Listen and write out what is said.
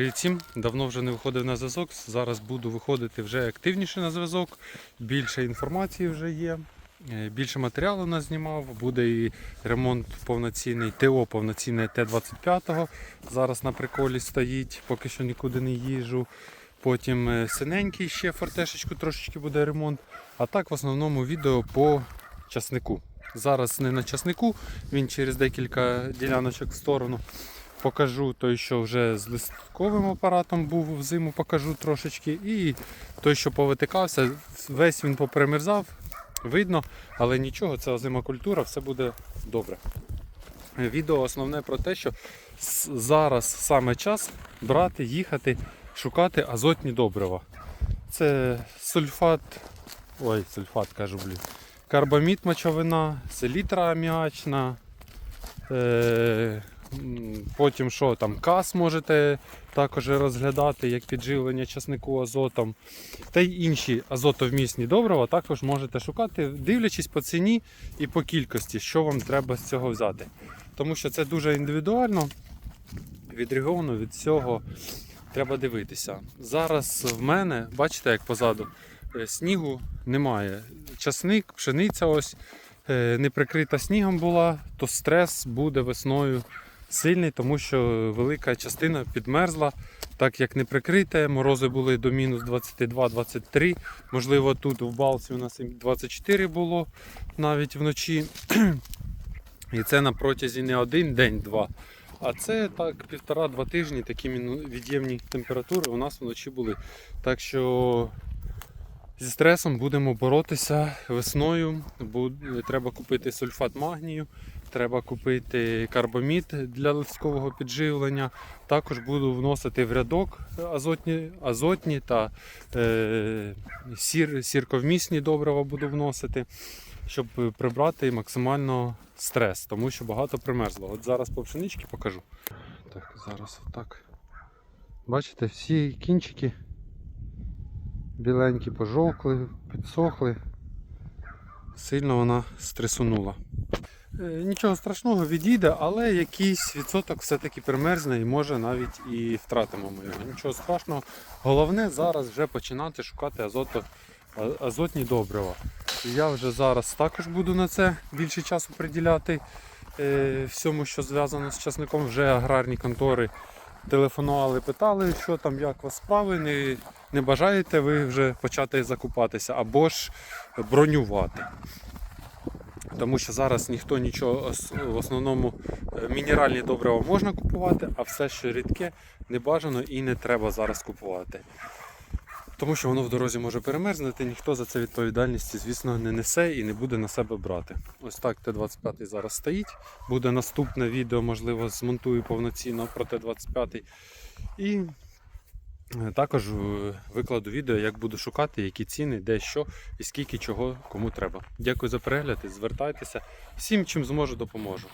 Всім, давно вже не виходив на зв'язок. Зараз буду виходити вже активніше на зв'язок. Більше інформації вже є. е, Більше матеріалу нас знімав. Буде і ремонт повноцінний, ТО повноцінне Т-25. Зараз на приколі стоїть, поки що нікуди не їжджу. Потім е, синенький ще фортешечку трошечки буде ремонт. А так в основному відео по часнику. Зараз не на часнику, він через декілька діляночок в сторону. Покажу той, що вже з листковим апаратом був взиму, покажу трошечки. І той, що повитикався, весь він попримерзав, видно, але нічого, це озима культура, все буде добре. Відео основне про те, що зараз саме час брати, їхати, шукати азотні добрива. Це сульфат, ой, сульфат кажу, блін. Карбамід мочовина, селітра аміачна. Е, потім що там, кас можете також розглядати як підживлення часнику азотом. Та й інші азотовмісні добрива також можете шукати, дивлячись по ціні і по кількості, що вам треба з цього взяти. Тому що це дуже індивідуально, відреаговано від цього треба дивитися. Зараз в мене, бачите, як позаду, е, снігу немає. Часник, пшениця ось е, не прикрита снігом була, то стрес буде весною сильний, тому що велика частина підмерзла, так як не прикрите, морози були до мінус 22-23. Можливо, тут в Балці у нас 24 було навіть вночі. І це на протязі не один день-два. А це так півтора-два тижні такі від'ємні температури у нас вночі були. Так що зі стресом будемо боротися весною. Треба купити сульфат магнію, треба купити карбамід для листкового підживлення. Також буду вносити в рядок азотні, азотні та е, сір, сірковмісні добрива буду вносити, щоб прибрати максимально стрес, тому що багато примерзло. От зараз по пшеничці покажу. Так, зараз отак. Бачите, всі кінчики біленькі пожовкли, підсохли. Сильно вона стресунула. Е, Нічого страшного відійде, але якийсь відсоток все-таки примерзне і може навіть і втратимо ми його. Нічого страшного. Головне зараз вже починати шукати азото, азотні добрива. Я вже зараз також буду на це більше часу приділяти е, всьому, що зв'язано з часником. Вже аграрні контори телефонували, питали, що там, як у вас справи, не, не бажаєте ви вже почати закупатися або ж бронювати. Тому що зараз ніхто нічого в основному е, мінеральні добрива можна купувати, а все, що рідке, не бажано і не треба зараз купувати. Тому що воно в дорозі може перемерзнути, ніхто за це відповідальності, звісно, не несе і не буде на себе брати. Ось так Т-25 зараз стоїть. Буде наступне відео, можливо, змонтую повноцінно про Т-25. І е, також е, викладу відео, як буду шукати, які ціни, де що і скільки чого кому треба. Дякую за перегляд і звертайтеся. Всім, чим зможу, допоможу.